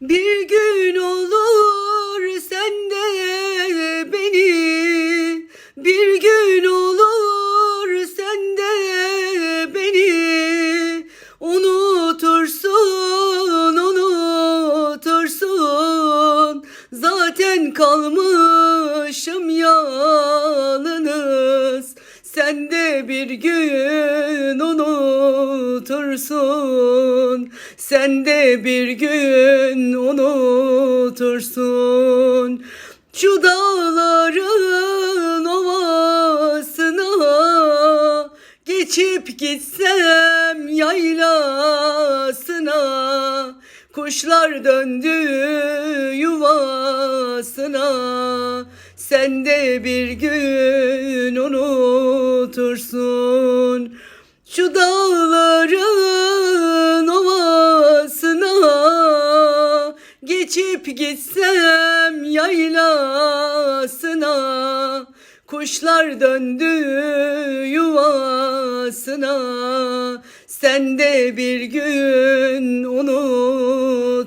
Bir gün olur sen de beni. Bir gün olur sen de beni. Unutursun unutursun. Zaten kalmışım yalnız. Sen de bir gün unutursun Sen de bir gün unutursun. Şu dağların ovasına Geçip gitsem yaylasına. Kuşlar döndü yuvasına. Sen de bir gün unutursun. Şu dağların Geçip gitsem yaylasına Kuşlar döndü yuvasına. Sen de bir gün unutursun